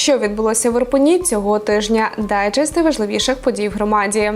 Що відбулося в Ірпені цього тижня? Дайджести важливіших подій в громаді.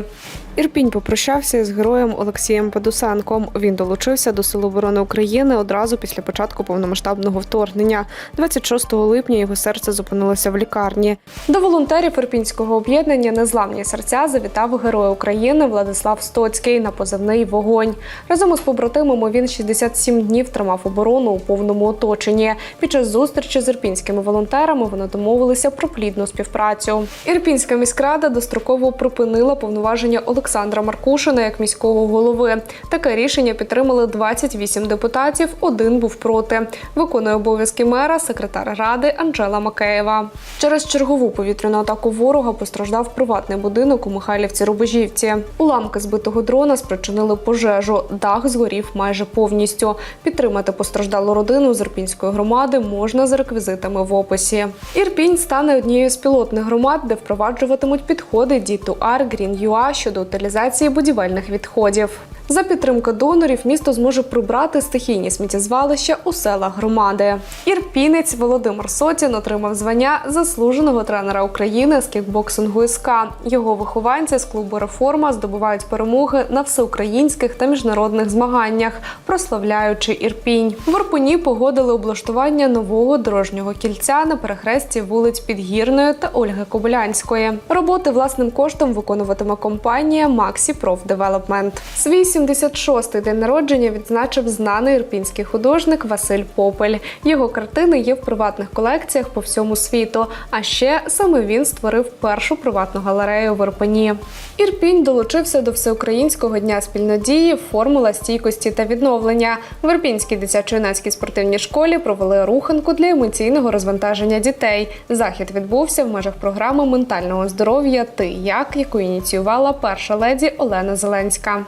Ірпінь попрощався з героєм Олексієм Падусенком. Він долучився до Сил оборони України одразу після початку повномасштабного вторгнення. 26 липня його серце зупинилося в лікарні. До волонтерів Ірпінського об'єднання Незламні серця завітав герой України Владислав Стоцький на позивний вогонь. Разом із побратимами він 67 днів тримав оборону у повному оточенні. Під час зустрічі з ірпінськими волонтерами вони домовилися про плідну співпрацю. Ірпінська міськрада достроково припинила повноваження Олександра Маркушина як міського голови. Таке рішення підтримали 28 депутатів. Один був проти. Виконує обов'язки мера секретар ради Анжела Макеєва. Через чергову повітряну атаку ворога постраждав приватний будинок у Михайлівці Рубежівці. Уламки збитого дрона спричинили пожежу. Дах згорів майже повністю. Підтримати постраждалу родину з Ірпінської громади можна за реквізитами в описі. Ірпінь стане однією з пілотних громад, де впроваджуватимуть підходи D2R Green UA щодо утилізації будівельних відходів. За підтримки донорів місто зможе прибрати стихійні сміттєзвалища у селах громади. Ірпінець Володимир Сотін отримав звання заслуженого тренера України з кікбоксингу СК. Його вихованці з клубу Реформа здобувають перемоги на всеукраїнських та міжнародних змаганнях, прославляючи Ірпінь. В Ірпені погодили облаштування нового дорожнього кільця на перехресті вулиць Підгірної та Ольги Кобилянської. Роботи власним коштом виконуватиме компанія Maxi Prof Development. Свій 76-й день народження відзначив знаний ірпінський художник Василь Попель. Його картини є в приватних колекціях по всьому світу. А ще саме він створив першу приватну галерею в Ірпені. Ірпінь долучився до всеукраїнського дня спільнодії Формула стійкості та відновлення. В Ірпінській дитячо-юнацькій спортивній школі провели руханку для емоційного розвантаження дітей. Захід відбувся в межах програми ментального здоров'я Ти як, яку ініціювала перша леді Олена Зеленська.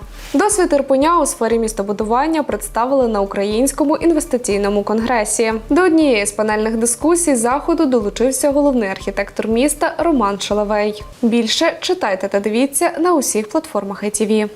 Досвід Ірпеня у сфері містобудування представили на українському інвестиційному конгресі. До однієї з панельних дискусій заходу долучився головний архітектор міста Роман Шалавей. Більше читайте та дивіться на усіх платформах ITV.